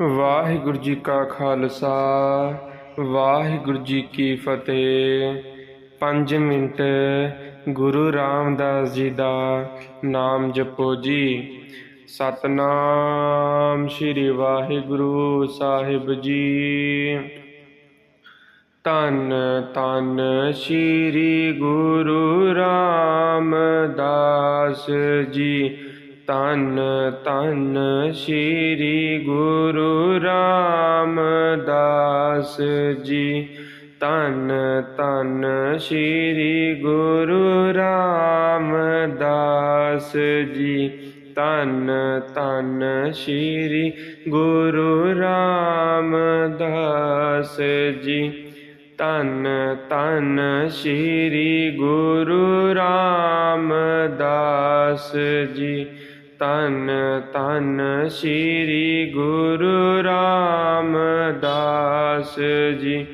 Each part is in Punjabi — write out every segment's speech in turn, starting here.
ਵਾਹਿਗੁਰੂ ਜੀ ਕਾ ਖਾਲਸਾ, ਵਾਹਿਗੁਰੂ ਜੀ ਕੀ ਫਤਿਹ। ਪੰਜ ਮਿੰਟ ਗੁਰੂ ਰਾਮਦਾਸ ਜੀ ਦਾ ਨਾਮ ਜਪੋ ਜੀ। ਸਤਨਾਮ ਸ੍ਰੀ ਵਾਹਿਗੁਰੂ ਸਾਹਿਬ ਜੀ। ਧੰਨ ਧੰਨ ਸ੍ਰੀ ਗੁਰੂ ਰਾਮਦਾਸ ਜੀ। ਤਨ ਤਨ ਸ੍ਰੀ ਗੁਰੂ ਰਾਮਦਾਸ ਜੀ। ਤਨ ਤਨ ਸ੍ਰੀ ਗੁਰੂ ਰਾਮਦਾਸ ਜੀ। ਤਨ ਤਨ ਸ੍ਰੀ ਗੁਰੂ ਰਾਮਦਾਸ ਜੀ। ਤਨ ਤਨ ਸ੍ਰੀ ਗੁਰੂ ਰਾਮਦਾਸ ਜੀ। ਤਨ ਤਨ ਸ੍ਰੀ ਗੁਰੂ ਰਾਮਦਾਸ ਜੀ।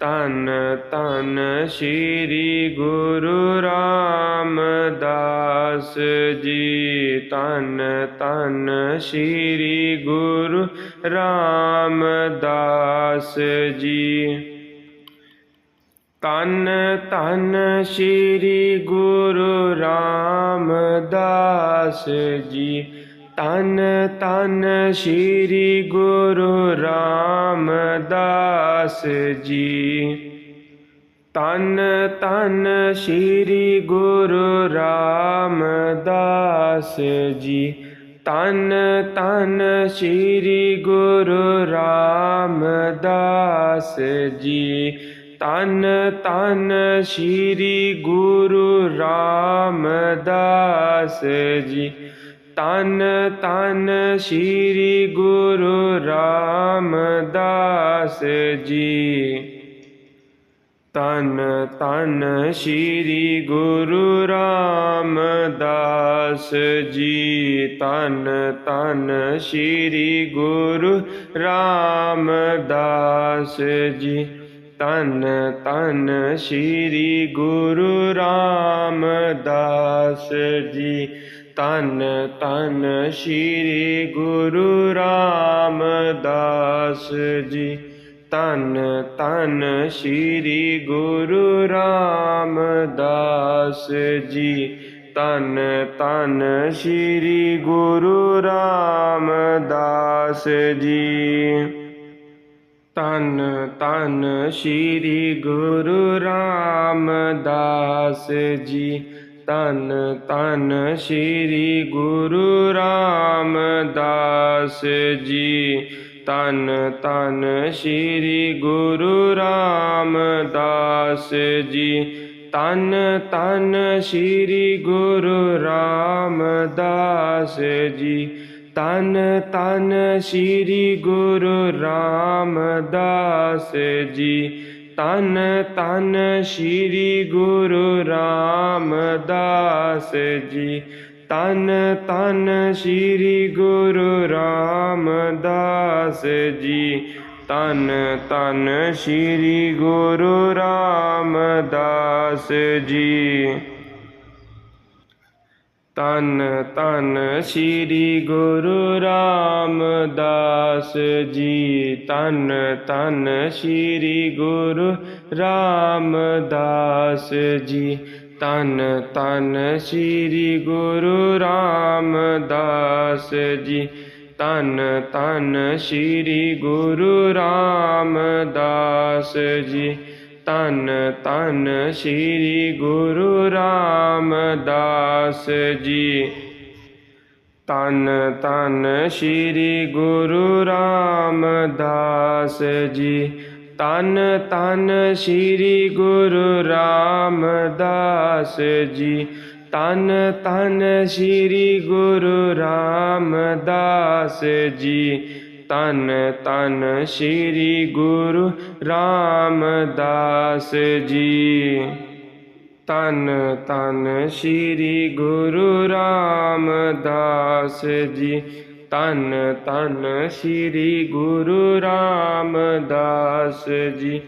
ਤਨ ਤਨ ਸ੍ਰੀ ਗੁਰੂ ਰਾਮਦਾਸ ਜੀ। ਤਨ ਤਨ ਸ੍ਰੀ ਗੁਰੂ ਰਾਮਦਾਸ ਜੀ। ਤਨ ਤਨ ਸ੍ਰੀ ਗੁਰੂ ਰਾਮਦਾਸ ਜੀ। ਤਨ ਤਨ ਸ੍ਰੀ ਗੁਰੂ ਰਾਮਦਾਸ ਜੀ। ਤਨ ਤਨ ਸ੍ਰੀ ਗੁਰੂ ਰਾਮਦਾਸ ਜੀ। ਤਨ ਤਨ ਸ੍ਰੀ ਗੁਰੂ ਰਾਮਦਾਸ ਜੀ। ਤਨ ਤਨ ਸ੍ਰੀ ਗੁਰੂ ਰਾਮਦਾਸ ਜੀ। ਤਨ ਤਨ ਸ੍ਰੀ ਗੁਰੂ ਰਾਮਦਾਸ ਜੀ। ਤਨ ਤਨ ਸ੍ਰੀ ਗੁਰੂ ਰਾਮਦਾਸ ਜੀ। ਤਨ ਤਨ ਸ੍ਰੀ ਗੁਰੂ ਰਾਮਦਾਸ ਜੀ। ਤਨ ਤਨ ਸ੍ਰੀ ਗੁਰੂ ਰਾਮਦਾਸ ਜੀ। ਤਨ ਤਨ ਸ੍ਰੀ ਗੁਰੂ ਰਾਮਦਾਸ ਜੀ। ਤਨ ਤਨ ਸ੍ਰੀ ਗੁਰੂ ਰਾਮਦਾਸ ਜੀ। ਤਨ ਤਨ ਸ੍ਰੀ ਗੁਰੂ ਰਾਮਦਾਸ ਜੀ। ਤਨ ਤਨ ਸ੍ਰੀ ਗੁਰੂ ਰਾਮਦਾਸ ਜੀ। ਤਨ ਤਨ ਸ੍ਰੀ ਗੁਰੂ ਰਾਮਦਾਸ ਜੀ। ਤਨ ਤਨ ਸ੍ਰੀ ਗੁਰੂ ਰਾਮਦਾਸ ਜੀ। ਤਨ ਤਨ ਸ੍ਰੀ ਗੁਰੂ ਰਾਮਦਾਸ ਜੀ। ਤਨ ਤਨ ਸ੍ਰੀ ਗੁਰੂ ਰਾਮਦਾਸ ਜੀ। ਤਨ ਤਨ ਸ੍ਰੀ ਗੁਰੂ ਰਾਮਦਾਸ ਜੀ। ਤਨ ਤਨ ਸ੍ਰੀ ਗੁਰੂ ਰਾਮਦਾਸ ਜੀ। ਤਨ ਤਨ ਸ੍ਰੀ ਗੁਰੂ ਰਾਮਦਾਸ ਜੀ। ਤਨ ਤਨ ਸ੍ਰੀ ਗੁਰੂ ਰਾਮਦਾਸ ਜੀ। ਤਨ ਤਨ ਸ੍ਰੀ ਗੁਰੂ ਰਾਮਦਾਸ ਜੀ। ਤਨ ਤਨ ਸ੍ਰੀ ਗੁਰੂ ਰਾਮਦਾਸ ਜੀ। ਤਨ ਤਨ ਸ੍ਰੀ ਗੁਰੂ ਰਾਮਦਾਸ ਜੀ। ਤਨ ਤਨ ਸ੍ਰੀ ਗੁਰੂ ਰਾਮਦਾਸ ਜੀ। ਤਨ ਤਨ ਸ੍ਰੀ ਗੁਰੂ ਰਾਮਦਾਸ ਜੀ। ਤਨ ਤਨ ਸ੍ਰੀ ਗੁਰੂ ਰਾਮਦਾਸ ਜੀ। ਤਨ ਤਨ ਸ੍ਰੀ ਗੁਰੂ ਰਾਮਦਾਸ ਜੀ। ਤਨ ਤਨ ਸ੍ਰੀ ਗੁਰੂ ਰਾਮਦਾਸ ਜੀ। ਤਨ ਤਨ ਸ੍ਰੀ ਗੁਰੂ ਰਾਮਦਾਸ ਜੀ। ਤਨ ਤਨ ਸ੍ਰੀ ਗੁਰੂ ਰਾਮਦਾਸ ਜੀ।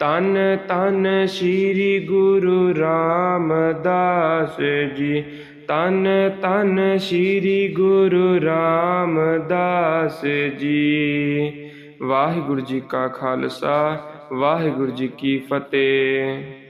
ਤਨ ਤਨ ਸ੍ਰੀ ਗੁਰੂ ਰਾਮਦਾਸ ਜੀ। ਤਨ ਤਨ ਸ੍ਰੀ ਗੁਰੂ ਰਾਮਦਾਸ ਜੀ। ਵਾਹਿਗੁਰੂ ਜੀ ਕਾ ਖਾਲਸਾ ਵਾਹਿਗੁਰੂ ਜੀ ਕੀ ਫਤਿਹ।